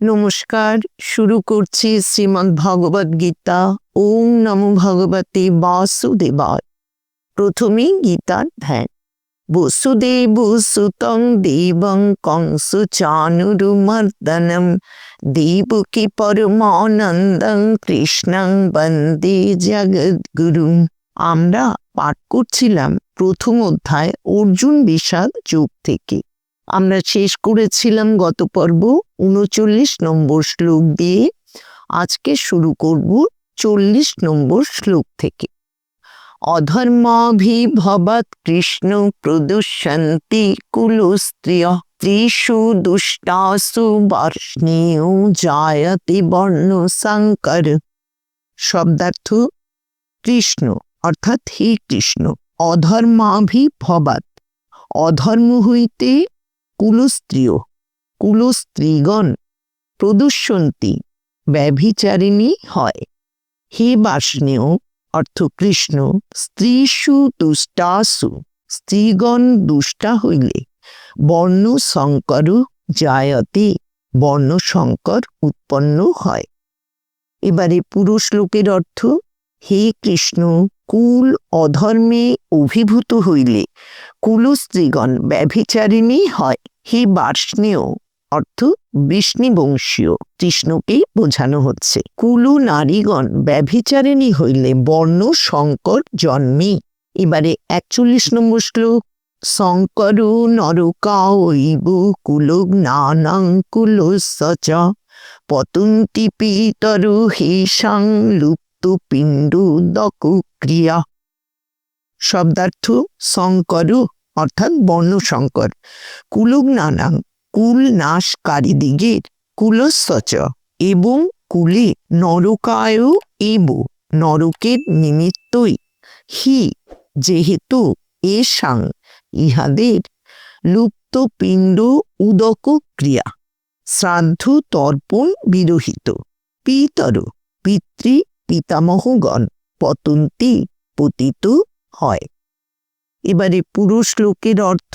নমস্কার, শুরু করছি শ্রীমদ্ ভগবদ গীতা ওম নমো ভগবতে বাসুদেবায়। প্রথমেই গীতার ধ্যান। বসুদেব সুতং দেবং কংস চানুরুমর্দনম, দেবকী পরমানন্দং কৃষ্ণং বন্দে জগদ্গুরু আমরা পাঠ করছিলাম প্রথম অধ্যায় অর্জুন বিষাদ যুগ থেকে। আমরা শেষ করেছিলাম গত পর্ব উনচল্লিশ নম্বর শ্লোক দিয়ে। আজকে শুরু করব চল্লিশ নম্বর শ্লোক থেকে। অধর্মাভিভবাত কৃষ্ণ প্রদুষ্যন্তি কুলস্ত্রিয় ত্রিষু দুষ্টাসু বার্ষ্ণীয় জায়তি বর্ণ শঙ্কর শব্দার্থ কৃষ্ণ, অর্থাৎ হে কৃষ্ণ অধর্মাভিভবাত অধর্ম হইতে কুলস্ত্রিয়, কুলস্ত্রীগণ প্রদূষন্তী ব্যভিচারিণী হয়। হে বাষ্ণেয় অর্থ কৃষ্ণ, স্ত্রীষু দুষ্টাসু, স্ত্রীগণ দুষ্টা হইলে বর্ণ সংকর জায়তে বর্ণ সংকর উৎপন্ন হয়। এবারে পুরুষ লোকের অর্থ, হে কৃষ্ণ কুল অধর্মে অভিভূত হইলে কুলস্ত্রীগণ ব্যভিচারিণী হয়। হে বার্ষ্ণেয় অর্থ বৃষ্ণিবংশীয়। কৃষ্ণকেই বোঝানো হচ্ছে। কুলু নারীগণ ব্যভিচারিণী হইলে বর্ণ শঙ্কর জন্মে। এবারে একচল্লিশ নম্বর শ্লোক। শঙ্কর নরকাইব কুলগ নানাং কুলস্য পতন্তি পিতর হেসাং লুপ্ত পিণ্ডু দকু ক্রিয়া। শব্দার্থ শঙ্কর অর্থাৎ বর্ণশঙ্কর কুলুগ নানাং, কুল নাশকারীদিগের কুলস্বচ এবং কুলে নরকায় এব, নরকের নিমিত্তই। হি, যেহেতু এসাং, ইহাদের লুপ্ত পিণ্ড উদক ক্রিয়া। শ্রাদ্ধ তর্পণ বিরহিত। পিতর, পিতৃ, পিতামহগণ। পতন্তি পতিত হয়। এবারে পুরুষ লোকের অর্থ,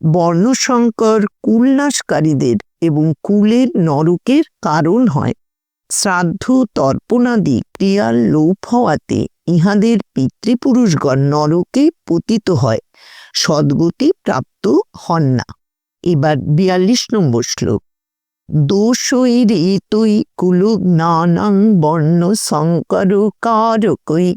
বর্ণশঙ্কর কুলনাশকারীদের এবং কুলের নরকের কারণ হয়। শ্রাদ্ধ, তর্পণাদি ক্রিয়ার লোপ হওয়াতে ইহাদের পিতৃপুরুষগণ নরকে পতিত হয়, সদ্গতি প্রাপ্ত হন না। এবার বিয়াল্লিশ নম্বর শ্লোক। দোষই রেতই কুলুগ নানাং বর্ণ শঙ্কর কারকই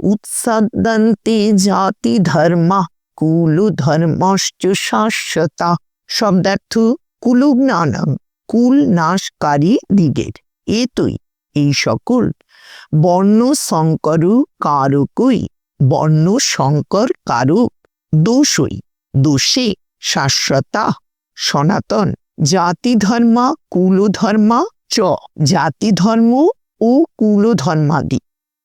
উৎসাদান্তে জাতি ধর্মা, কুল ধর্মশ্চ শাশ্বতা। শব্দার্থ কুলুগ নানাং, কুল নাশকারী দিগের। এতই এই সকল। বর্ণ শঙ্কর কারকই বর্ণ শঙ্কর কারক দোষই, দোষে শাশ্বতা, সনাতন। জাতি ধর্মা কুলধর্মা চ। জাতি ধর্ম ও কুলধর্মাদি।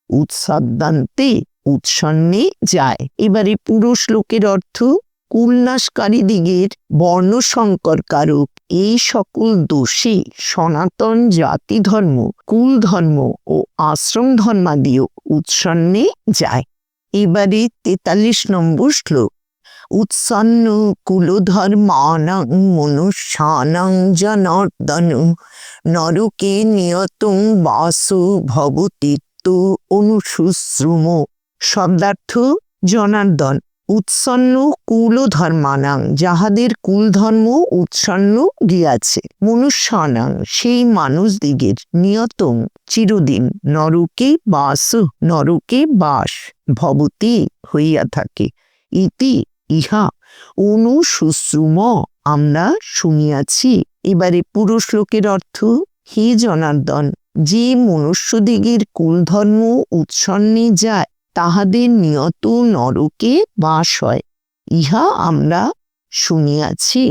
উৎসাদান্তে উৎসন্নে যায়। এবারে পুরুষ লোকের অর্থ কুলনাশকারী দিগের বর্ণশঙ্কর কারক এই সকল দোষে সনাতন জাতি ধর্ম কুল ধর্ম ও আশ্রম ধর্মাদিও উৎসন্নে যায়। এবারে তেতাল্লিশ নম্বর শ্লোক। উৎসন্ন কুলধর্মানাং মনুষ্যানাং জনার্দন। নরকে নিয়তং বাসু ভবতীর্থ অনুশুশ্রুম শব্দার্থ জনার্দন, উৎসন্ন কুলধর্মানাং, যাহাদের কুলধর্ম উৎসন্ন গিয়াছে। মনুষ্যানাং, সেই মানুষদিগের নিয়তং চিরদিন নরকে বাস নরকে বাস ভবতি হইয়া থাকে। ইতি ইহা অনুশুশ্রুম আমরা শুনিয়াছি। এবারে পুরুষ লোকের অর্থ, হে জনার্দন, যে মনুষ্যদিগের কুলধর্ম উৎসন্নে যায়, তাহাদের নিয়ত নরকে বাস হয়। ইহা আমরা শুনিয়াছি।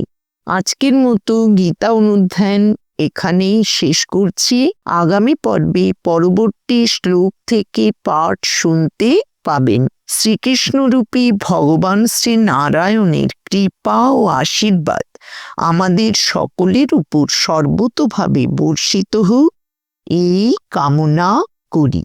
আজকের মতো গীতা অনুধ্যান এখানেই শেষ করছি। আগামী পর্বে পরবর্তী শ্লোক থেকে পাঠ শুনতে পাবেন। শ্রীকৃষ্ণরূপী ভগবান শ্রী নারায়ণের কৃপা ও আশীর্বাদ আমাদের সকলের উপর সর্বতোভাবে বর্ষিত হোক। এই কামনা করি।